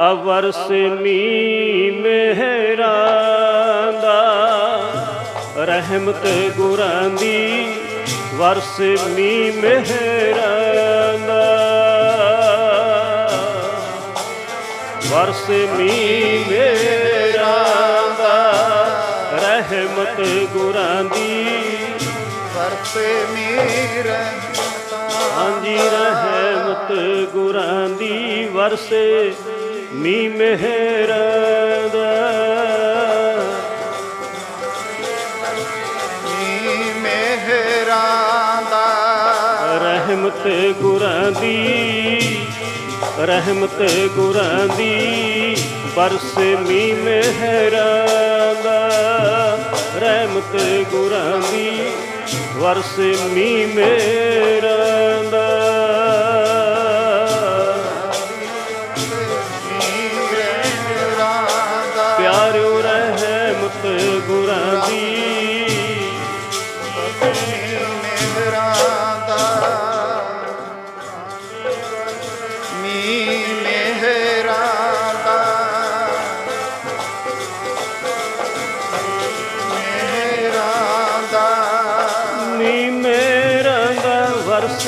ਅਵਰ ਮੀ ਮਿਹਰਾਂ ਦਾ ਰਹਿਮਤ ਗੁਰਾਂ ਦੀ ਵਰਸ ਮੀ ਮਿਹਰਾਂ ਦਾ ਵਰਸ ਮੀ ਮੇਰਾ ਦਾ ਰਹਿਮਤ ਗੁਰਾਂ ਦੀ ਵਰਸੇ ਮੀਰ ਹਾਂਜੀ ਰਹਿਮਤ ਗੁਰਾਂ ਦੀ ਵਰਸੇ ਮੀ ਮਿਹਰ ਦਾ। ਮੀ ਮਿਹਰਾਂ ਦਾ। ਰਹਿਮਤ ਗੁਰਾਂ ਦੀ ਰਹਿਮਤ ਗੁਰਾਂ ਦੀ ਬਰਸੇ ਮੀ ਮਿਹਰਾਂ ਦਾ। ਰਹਿਮਤ ਗੁਰਾਂ ਦੀ ਵਰਸੇ ਮੀ ਮੇਰਾਂ ਦਾ।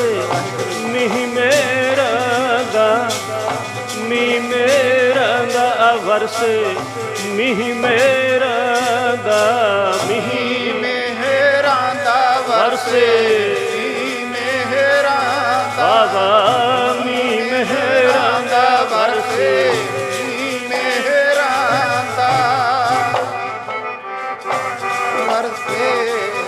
ਵਰਸੇ ਨੀ ਮੇਰਾ ਦਾ ਨੀ ਮੇਰਾ ਦਾ ਵਰਸੇ ਨੀ ਮੇਰਾ ਦਾ ਮੀ ਮਿਹੀ ਦਾ ਵਰਸੇ ਮੀ ਮਿਹਰਾਂ ਦਾ ਬਾਬਾ ਨੀ ਮੇਰਾ ਦਾ ਵਰਸੇ ਵਰਸੇ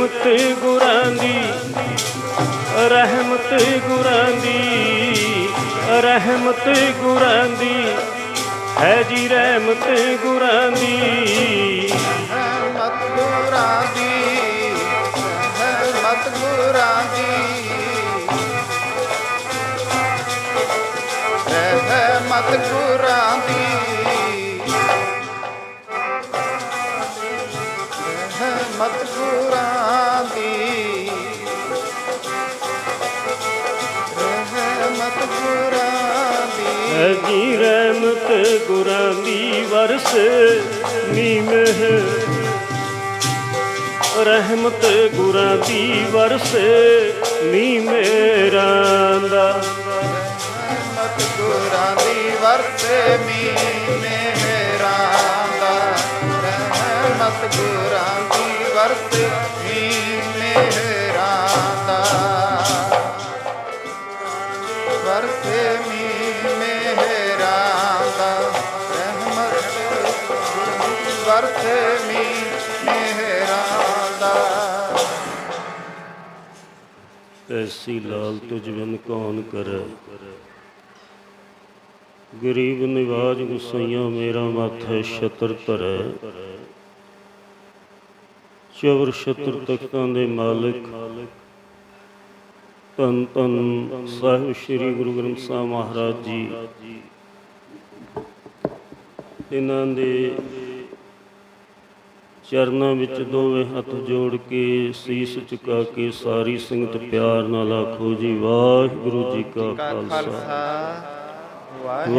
ਰਹਿਮਤ ਗੁਰਾਂ ਦੀ ਰਹਿਮਤ ਗੁਰਾਂ ਦੀ ਰਹਿਮਤ ਗੁਰਾਂ ਦੀ ਹੈ ਜੀ ਰਹਿਮਤ ਗੁਰਾਂ ਦੀ ਮਤ ਗੁਰਾਂ ਦੀ ਮਤ ਗੁਰਾਂ ਦੀ ਰਹਿਮਤ ਗੁਰਾਂ ਦੀ ਰਹਿਮਤ ਹੈ ਜੀ ਰਹਿਮਤ ਗੁਰਾਂ ਦੀ ਵਰਸ ਨੀ ਰਹਿਮਤ ਗੁਰਾਂ ਦੀ ਵਰਸ ਨੀ ਮੇਰਾਂ ਦਾ। ਮਤ ਗੁਰਾਂ ਦੀ ਵਰਸੇ ਮੀ ਮੇਹਰਾਂ ਦਾ। ਰਹਿਮਤ ਵਰਸੇ ਮੀ ਦਾ। ਐਸੀ ਲਾਲ ਤੁਝ ਬਿਨ ਕੌਣ ਕਰੈ? ਗਰੀਬ ਨਿਵਾਜ ਗੁਸਈਆ ਮੇਰਾ ਮਾਥੇ ਛਤਰ ਧਰੈ। ਚਵਰ ਛਤਰ ਤਖਤਾਂ ਦੇ ਮਾਲਕ। ਤਨ ਤਨ ਸਾਹਿਬ ਸ੍ਰੀ ਗੁਰੂ ਗ੍ਰੰਥ ਸਾਹਿਬ ਮਹਾਰਾਜ ਜੀ। ਇਹਨਾਂ ਦੇ ਚਰਨਾਂ ਵਿੱਚ ਦੋਵੇਂ ਹੱਥ ਜੋੜ ਕੇ ਸੀਸ ਝੁਕਾ ਕੇ ਸਾਰੀ ਸੰਗਤ ਪਿਆਰ ਨਾਲ ਆਖੋ ਜੀ ਵਾਹਿਗੁਰੂ ਜੀ ਕਾ ਖਾਲਸਾ।